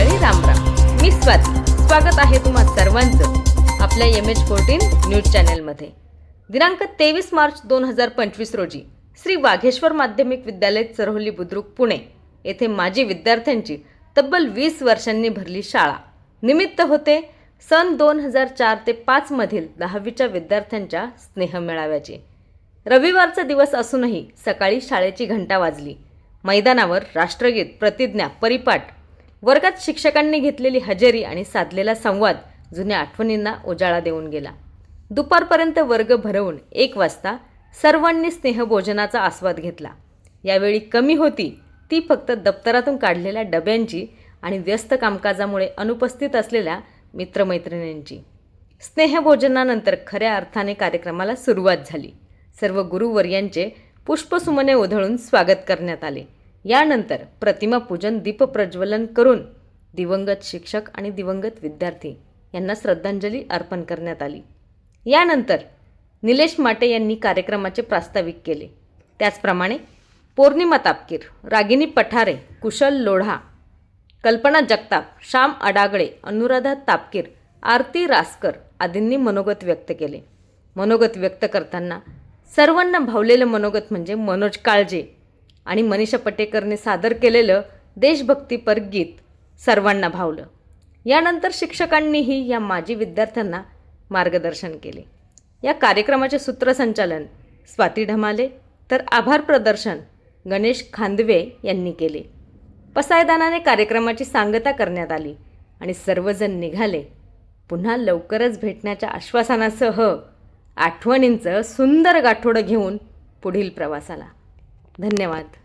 मंडळी रामराम मी स्वाती. स्वागत आहे तुम्हा सर्वांचं आपल्या एम एच फोर्टीन न्यूज चॅनलमध्ये दिनांक तेवीस मार्च दोन हजार पंचवीस रोजी श्री वाघेश्वर माध्यमिक विद्यालय चरहोली बुद्रुक पुणे येथे माजी विद्यार्थ्यांची तब्बल वीस वर्षांनी भरली शाळा. निमित्त होते सन दोन हजार चार ते पाचमधील दहावीच्या विद्यार्थ्यांच्या स्नेह मेळाव्याचे. रविवारचा दिवस असूनही सकाळी शाळेची घंटा वाजली. मैदानावर राष्ट्रगीत प्रतिज्ञा परिपाठ वर्गात शिक्षकांनी घेतलेली हजेरी आणि साधलेला संवाद जुन्या आठवणींना उजाळा देऊन गेला. दुपारपर्यंत वर्ग भरवून एक वाजता सर्वांनी स्नेहभोजनाचा आस्वाद घेतला. यावेळी कमी होती ती फक्त दप्तरातून काढलेल्या डब्यांची आणि व्यस्त कामकाजामुळे अनुपस्थित असलेल्या मित्रमैत्रिणींची. स्नेहभोजनानंतर खऱ्या अर्थाने कार्यक्रमाला सुरुवात झाली. सर्व गुरुवर्यांचे पुष्पसुमने उधळून स्वागत करण्यात आले. यानंतर प्रतिमापूजन दीपप्रज्वलन करून दिवंगत शिक्षक आणि दिवंगत विद्यार्थी यांना श्रद्धांजली अर्पण करण्यात आली. यानंतर निलेश माटे यांनी कार्यक्रमाचे प्रास्ताविक केले. त्याचप्रमाणे पौर्णिमा तापकीर रागिनी पठारे कुशल लोढा कल्पना जगताप श्याम अडागळे अनुराधा तापकीर आरती रासकर आदींनी मनोगत व्यक्त केले. मनोगत व्यक्त करताना सर्वांना भावलेलं मनोगत म्हणजे मनोज काळजे. आणि मनीषा पटेकरने सादर केलेलं देशभक्तीपर गीत सर्वांना भावलं. यानंतर शिक्षकांनीही या माजी विद्यार्थ्यांना मार्गदर्शन केले. या कार्यक्रमाचे सूत्रसंचालन स्वाती ढमाले तर आभार प्रदर्शन गणेश खांदवे यांनी केले. पसायदानाने कार्यक्रमाची सांगता करण्यात आली आणि सर्वजण निघाले. पुन्हा लवकरच भेटण्याच्या आश्वासनासह आठवणींचं सुंदर गाठोडं घेऊन पुढील प्रवासाला. धन्यवाद.